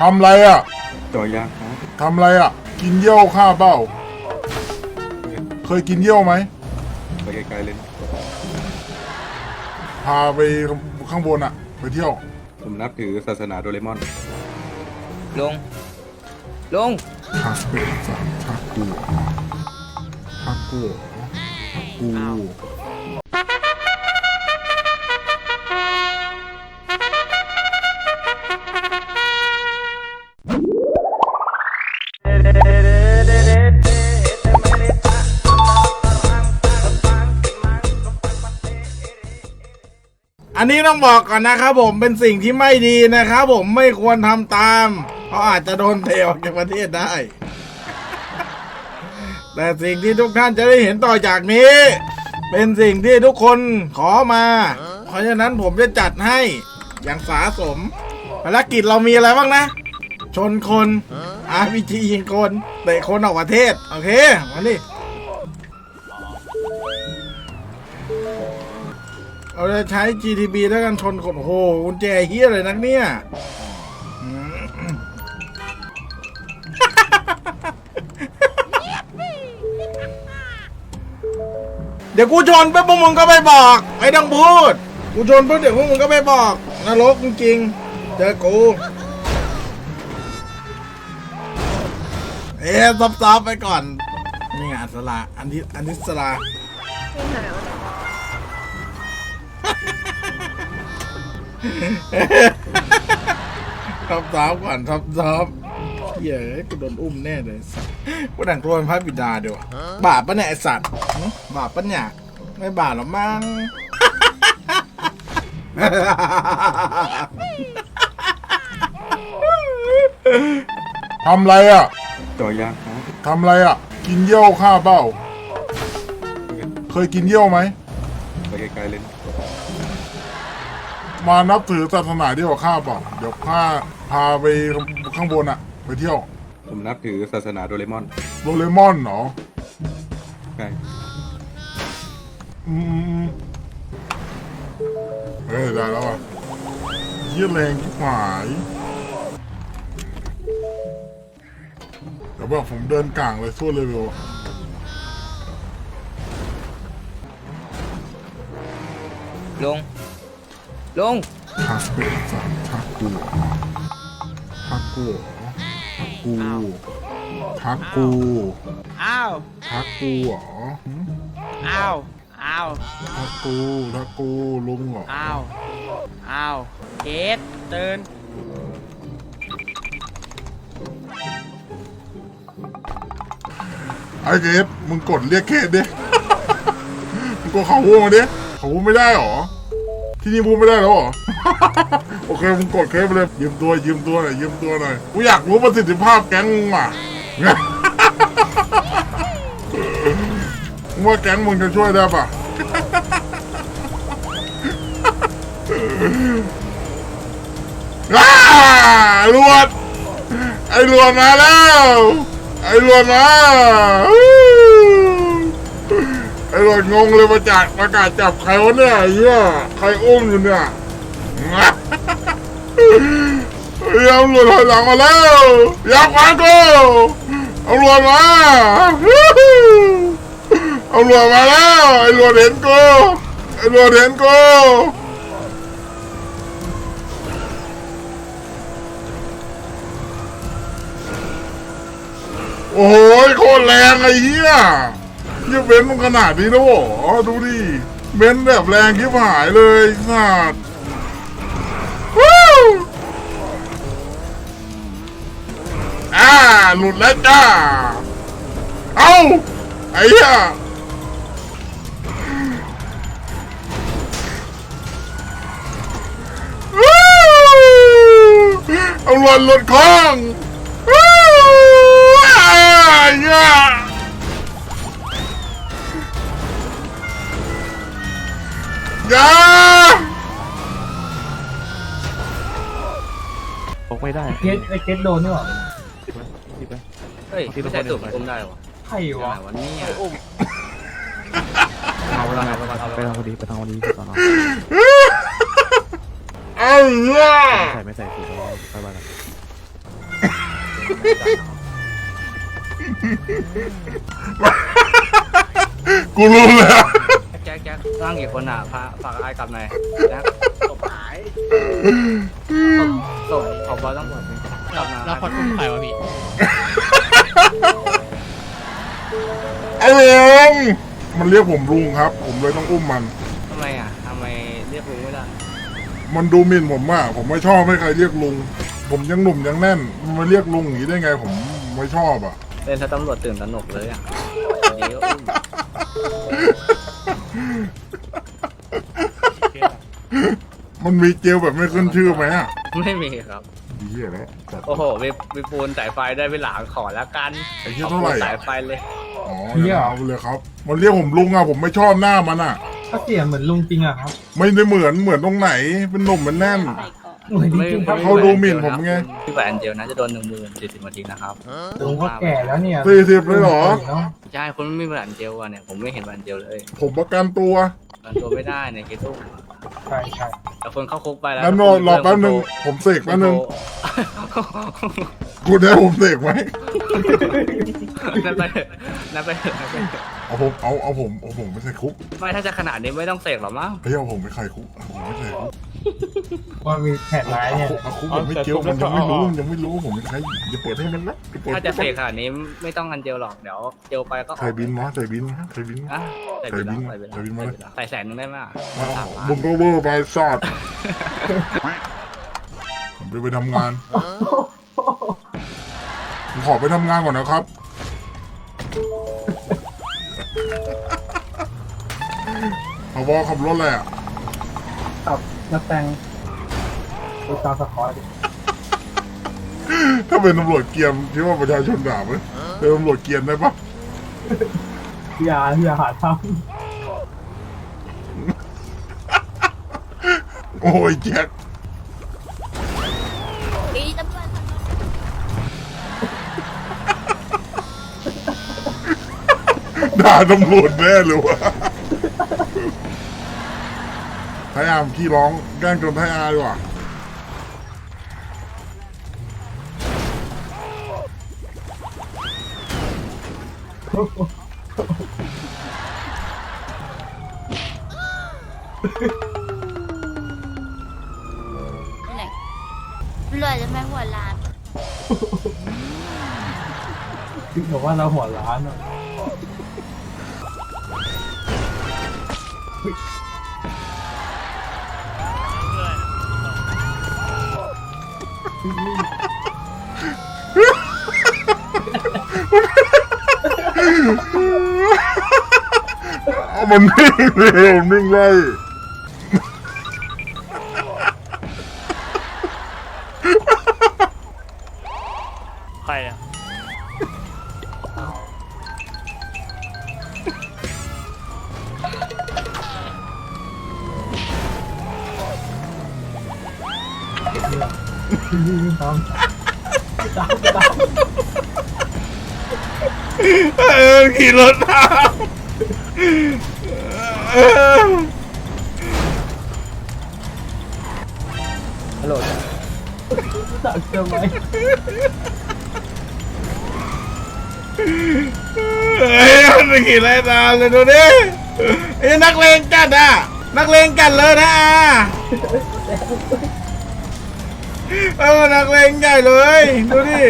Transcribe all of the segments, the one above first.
ทำไรอะจอยางครับทำไรอะ กินเยี่ยวข้าเปล่า เคยกินเยี่ยวไหมไปไกลๆเลยนะพาไปข้างบนอะ ไปเที่ยว ผมนับถือศาสนาโดเรมอนลงลงทักเป็นสามทักกูทักกูทักกู อันนี้ต้องบอกก่อนนะครับผมเป็นสิ่งที่ไม่ดีนะครับผมไม่ควรทำตามเพราะอาจจะโดนเทออกจากประเทศได้ แต่สิ่งที่ทุกท่านจะได้เห็นต่อจากนี้ เป็นสิ่งที่ทุกคนขอมา เพราะฉะนั้นผมจะจัดให้อย่างสาสมภารกิจเรามีอะไรบ้างนะ ชนคนอาร์พีจียิงคนเตะคนออกประเทศ โอเคมาดิ เราจะใช้ GTB ด้วยกันชนคนโอ้โหกุญแจเฮียเลยนักเนี่ยเดี๋ยวกูชนปุ๊บพวกมึงก็ไม่บอกไม่ต้องพูด กูชนปุ๊บเดี๋ยวพวกมึงก็ไม่บอกนรกจริงๆเจอกูเอ๊ะซอฟๆไปก่อน นี่ไงอัศราอันที่อันที่สรา ซับซ้อมก่อนซับซ้อมเย้ยกูโดนอุ้มแน่เลยสัสกูแต่งตัวเป็นพระบิดาเดียวะบาปปะเนี่ยไอสัตว์หึบาปปะเนี่ยไม่บาปหรอกมั้งทำไรอะจอยางครับทำไรอะ กินเยี่ยวข้าเปล่า เคยกินเยี่ยวไหมไปไกลๆเลยนะ มานับถือศาสนาเดียวกับข้าเปล่าเดี๋ยวข้าพาไปข้างบนอะไปเที่ยวผมนับถือศาสนาโดเรมอนโดเรมอนเหรอใช่อืมเฮ้ยได้แล้วอะเยี่ยแรงที่หายเดี๋ยวบอกผมเดินกลางเลยสู้เลยเร็วอะลง ลงทักเป็นสามทักกูทักกูทักกูทักกูอ้าวทักกูเหรอหึอ้าวอ้าวทักกูทักกูลุงเหรออ้าวอ้าวเกตเตือนไอ้เกดมึงกดเรียกเคสดิ มึงกดเขาวูมาดิเขาวูไม่ได้เหรอ ที่นี่วูไม่ได้แล้วเหรอ โอเคมึงกดเคสไปเลย ยืมตัวยืมตัวหน่อยยืมตัวหน่อย กูอยากรู้ประสิทธิภาพแก๊งมึงว่ะมึงว่าแก๊งมึงจะช่วยได้ปะรวดไอ้รวดมาแล้ว ไอ้รวดมา ไอ้รวดงงเลยประจัดประกาศจับใครวะเนี่ยไอ้เหี้ยใครอุ้มอยู่เนี่ยเฮ้ยเอารวดถอยหลังมาแล้วอยากมากูเอารวดมาเอารวดมาแล้วไอ้รวดเห็นกูไอ้รวดเห็นกูโอ้โหโคตรแรงไอ้เหี้ย เหี้ยเบนมันขนาดนี้แล้วเหรอดูดิเบนแบบแรงคิบหายเลยสัตว์วู้อ่าหลุดแล้วจ้า เอ้า ไอ้เหี้ยวู้เอาหล่นหลุดคล้องวู้อ่าเหี้ย อย่าตกไม่ได้เกตไอเกตโดนนี่หว่าเฮ้ยไม่ใช่ตุ่มอุ้มได้หรอใครวะวันนี้เอาไปทางพอดีไปทางพอดีไปตอนนั้นไอ้เหี้ยใส่ไม่ใส่สูตรแล้วไปบ้านกันกูรู้แล้วแจ็คแจ็คร่างกี่คนอะพาฝากไอ้กลับหน่อยแจ็คตบหายตบขอบอลต้องหมดกลับมาแล้วคนอุ้มใครวะพี่ไอ้เลงมันเรียกผมลุงครับ ผมเลยต้องอุ้มมัน ทำไมอะทำไมเรียกลุงไม่ได้มันดูหมิ่นผมอะผมไม่ชอบให้ใครเรียกลุง ผมยังหนุ่มยังแน่นมันมาเรียกลุงอย่างนี้ได้ไง ผมไม่ชอบอะเล่นถ้าตำรวจตื่นตระหนกเลยอะเดี๋ยวอุ้ม มันมีเจลแบบไม่ขึ้นชื่อไหมอะไม่มีครับเหี้ยแล้วจัดโอ้โหมีมีปูนสายไฟได้ไปหลางขอแล้วกันไอ้เหี้ยเอาเท่าปูไหร่นสายอะไฟเลย อ๋อเอาไปเลยครับ มันเรียกผมลุงอะผมไม่ชอบหน้ามันอะถ้าเสียงเหมือนลุงจริงอะครับ ไม่ได้เหมือนเหมือนตรงไหน เป็นหนุ่มเป็นแน่นเหมือนจริงๆครับเขาดูหมิ่นผมไง พี่แหวนเดียวนะจะโดนหนึ่งหมื่นสี่สิบนาทีนะครับลุงก็แก่แล้วเนี่ยสี่สิบเลยเหรอเนาะใช่คุณไม่มีแหวนเดียวอะเนี่ยผมไม่เห็นแหวนเดียวเลยผมประกันตัวมันตัวไม่ได้เนี่ยคิดดูใช่ใช่แต่คนเข้าคุกไปแล้วแล้วรอรอแป๊บนึงผมเสกแป๊บนึง กูได้ผมเสกไหมนั่นไปเถอะนั่นไปเถอะนั่นไปเถอะเอาผมเอาเอาผมเอาผมไม่ใส่คุกไม่ถ้าจะขนาดนี้ไม่ต้องเสกหรอกมั้ง เฮ้ยเอาผมไม่ใส่คุกเอาผมไม่ใส่คุกว่ามีแผนร้ายเนี่ยเอาคุกแบบไม่เจียวมันยังไม่รู้มันยังไม่รู้ผมไม่ใช่อย่าเปิดให้มันนะอย่าเปิดถ้าจะเสกขนาดนี้ไม่ต้องกันเจลหรอกเดี๋ยวเจลไปก็ออกใส่บินมาใส่บินมาใส่บินมา อะใส่บินใส่บินใส่บินใส่บินมาเลย ใส่แสนนึงได้ไหมอะเอาสามล้านมึงก็เวอร์ไปซอดผมจะไปทำงานผม ขอไปทำงานก่อนนะครับ เอาวอขับรถเลยอะขับนักแต่งดูตามสกอร์ดิถ้าเป็นตำรวจเกรียมคิดว่าประชาชนด่าไหมเป็นตำรวจเกรียมได้ปะอย่าอย่าหาทโอ้ยแจ็ค ด่าตำรวจแน่เลยวะไทยอามขี้ร้องแกล้งจนไทยอาดีกว่าไหนตำรวจจะไม่หัวล้านำคือบอกว่าเราหัวร้านอะ มันนิ่งเลยมันนิ่งไล่ใเออขี่รถตามเออตามทำไมเฮ้ยมันขี่ไล่ตามเลยดูดิไอ้นักเลงจัดอะนักเลงจัดเลยนะอะเออนักเลงใหญ่เลย ดูดิ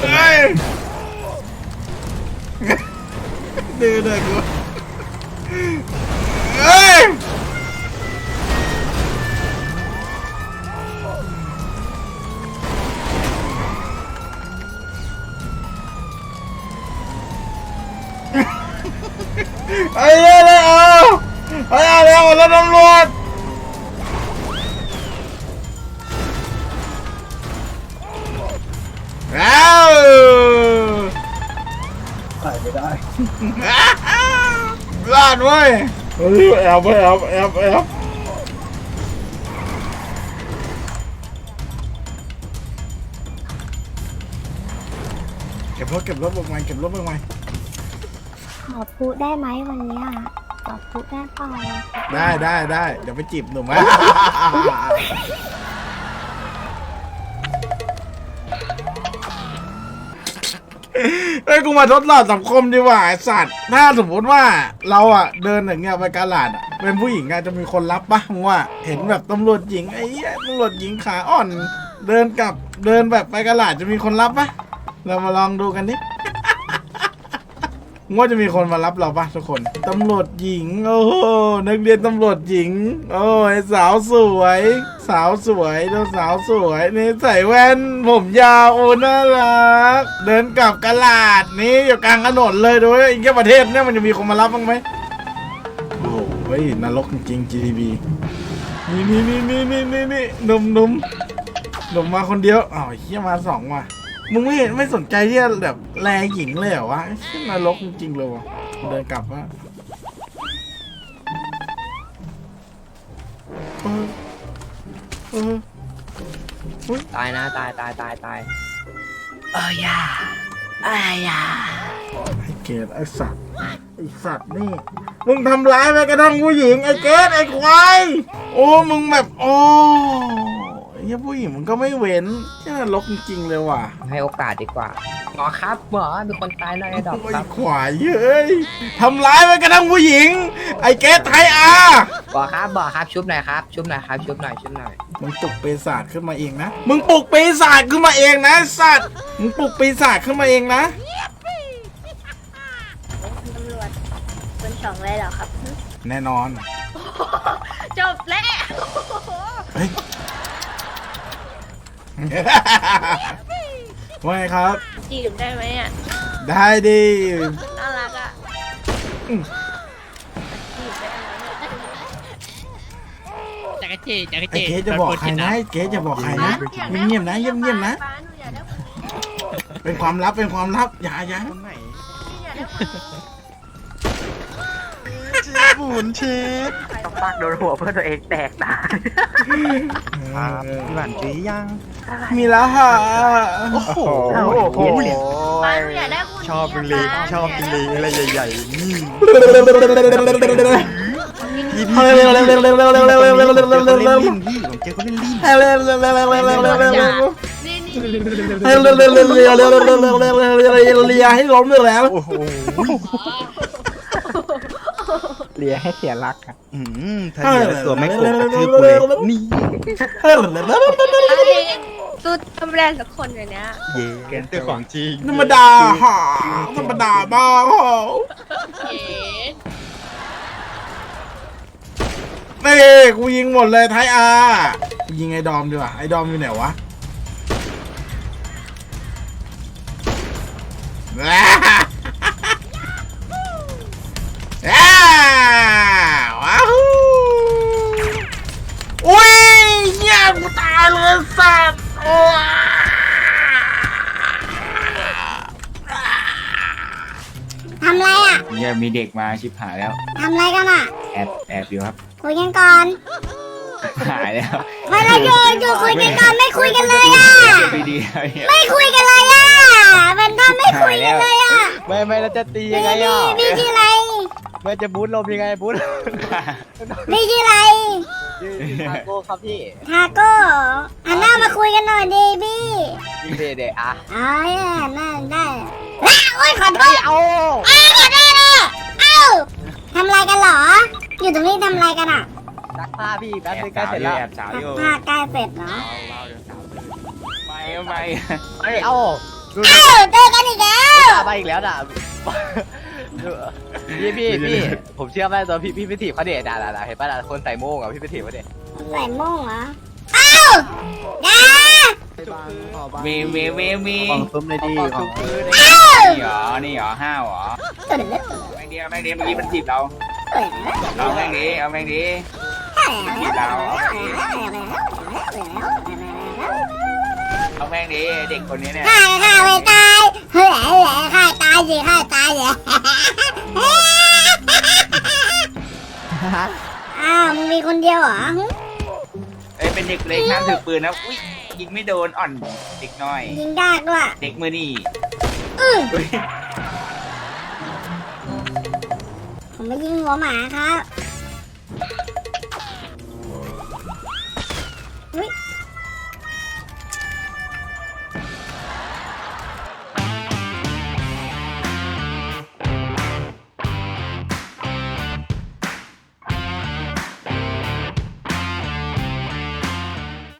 เฮ้ยดื้อเลยกูเฮ้ยไอ้เรื่องเลยเอาไอ้อะไรเอาแล้วตำรวจ ไม่ได้รอดเว้ยเฮ้ยแอบแอบแอบแอบเก็บรถเก็บรถเบิกใหม่เก็บรถเบิกใหม่ขอพูดได้ไหมวันเนี้ยขอพูดได้เปล่าได้ได้ได้เดี๋ยวไปจีบหนุ่มไหม ยกูมาทดสอบสังคมดีกว่าไอสัตว์ถ้าสมมติว่าเราอะเดินอย่างเงี้ยไปกาลาดอะเป็นผู้หญิงอาจจะมีคนรับปะมึงว่าเห็นแบบตำรวจหญิงไอ้เหี้ยตำรวจหญิงขาอ่อน เดินกลับเดินแบบไปกาลาดจะมีคนรับปะเรามาลองดูกันนิ ว่าจะมีคนมารับเราปะทุกคน ตำรวจหญิง โอ้โหนักเรียนตำรวจหญิง โอ้ยสาวสวย สาวสวยเจ้าสาวสวยนี่ใส่แว่น ผมยาวโอ้น่ารัก เดินกลับกะลาดนี่อยู่กลางถนนเลยดูอีกแค่ประเทศเนี่ยมันจะมีคนมารับบ้างไหมโอ้โหนรกจริงๆ GTB นี่นี่นี่นี่นี่นี่นี่หนุ่มหนุ่มหนุ่มมาคนเดียวอ้าวเฮียมาสองว่ะ มึงไม่เห็นไม่สนใจที่จะแบบแลหญิงเลยเหรอวะเชี่ยนรกจริงๆเลยวะเดินกลับว่าเออเออตายนะตายตายตายตายไอ้เกดไอ้สัตว์ไอ้สัตว์นี่ มึงทำร้ายแม้กระทั่งผู้หญิงไอ้เกดไอ้ควายโอ้มึงแบบโอ้ไอ้เหี้ยผู้หญิงมึงก็ไม่เว้นเชี่ยนรกจริงๆเลยว่ะให้โอกาสดีกว่าหมอครับหมอมีคนตายในดอกไอ้ครับขวายเย้ยทำร้ายแม้กระทั่งผู้หญิง ไอ้เกดไทยอาหมอครับหมอครับชุบหน่อยครับชุบหน่อยครับชุบหน่อยชุบหน่อยมึงปลุกปีศาจขึ้นมาเองนะ มึงปลุกปีศาจขึ้นมาเองนะไอ้สัตว์มึงปลุกปีศาจขึ้นมาเองนะตำรวจเป็นสองเลยเหรอครับ แน่นอน จบแล้ว เฮ้ย ว่าไงครับ จีบได้ไหมอะ ได้ดิน่ารักอะอืมจีบได้ไหมจักรจี้จักรไอ้จี้เกสจะบอกใครนะไอ้เกสจะบอกใครนะเงียบๆนะเงียบๆนะป้าหนูอยากได้เป็นความลับเป็นความลับอย่าอย่าพี่อยากได้ต้องปักโดนหัวเพื่อตัวเองแตกตายหวานจียัง มีแล้วค่ะโอ้โหป้าหนูอยากได้คุณชอบเป็นเลงชอบเป็นเลงอะไรใหญ่ๆนี่พี่พี่พี่ผมเจอคนเล่นลิ้นพี่ผมเจอคนเล่นลิ้นนี่นี่ให้ล้มเลยแล้วโอ้โห เลียให้เสียรักอะอืมถ้าเดี๋ยวตัวไม่โกงกระทืบกูเลยนี่ตุ๊ดทำแรงสักคนเลยเนี้ยเย้เจอของจริงธรรมดาหาธรรมดาบ้าหอเอ๋นี่กูยิงหมดเลยไทยอากูยิงไอ้ดอมดีกว่าไอ้ดอมอยู่ไหนวะายเลยสัตว์โอ้ยทำไรอะเนี่ยมีเด็กมาชิบหายแล้ว ทำไรกันอะ แอบแอบอยู่ครับ คุยกันก่อน หายแล้วไม่เราอยู่อยู่คุยกันก่อนไม่คุยกันเลยอะไม่ดีแล้วเนี่ยไม่คุยกันเลยอะเป็นท่าไม่คุยกันเลยอะไม่ไม่แล้วจะตีพี่ยังไงพี่อะพี่ชื่ออะไรไม่จะบูทลมยังไงบูทพี่ชื่ออะไร ทาโก้ครับพี่ทาโก้หันหน้ามาคุยกันหน่อยดิพี่พี่เดเดอะอ๋อน่าได้ว้าโอ้ยขอโทษเอาอ้าวขอโทษนะเอ้าทำอะไรกันเหรอ อยู่ตรงนี้ทำอะไรกันอะซักผ้าพี่แป๊บแอบนึงใกล้สาวเสร็จอยู่แล้วแอบสาวอยู่ผ้าใกล้เสร็จเนาะไม่ไม่เอ้ยเอาดูเอ้าเจอกันอีกแล้วด่ามาอีกแล้วด่า พี่พี่พี่ผมเชื่อไหมตอนพี่พี่ไปถีบเขาเดด่าด่าด่าเห็นป่ะด่าคนใส่โม่งอะพี่ไปถีบเขาเดใส่โม่งเหรอเอ้าอย่ามีมีมีมีของซุ้มเลยดีขอขชุองบมือนี่เหรอ นี่เหรอห้าวเหรอตัวเด็กแม่งดีแม่งดีเมื่อกี้มันจีบเราเอ้ยเอาแม่งดีเอาแม่งดีจีบเราเอาแม่งดีเด็กคนนี้เนี่ยฆ่าฆ่าไปตาย เฮ้ยเฮ้ยฆ่าตายสิฆ่าตายสิอ้าวมึงมีคนเดียวเหรอเอ้ยเป็นเด็กเล็กห้ามถือปืนนะอุ้ยยิงไม่โดนอ่อนเด็กน้อย ยิงได้ด้วยเด็กมือนี่อืออุ๊ยผมไปยิงหัวหมาครับ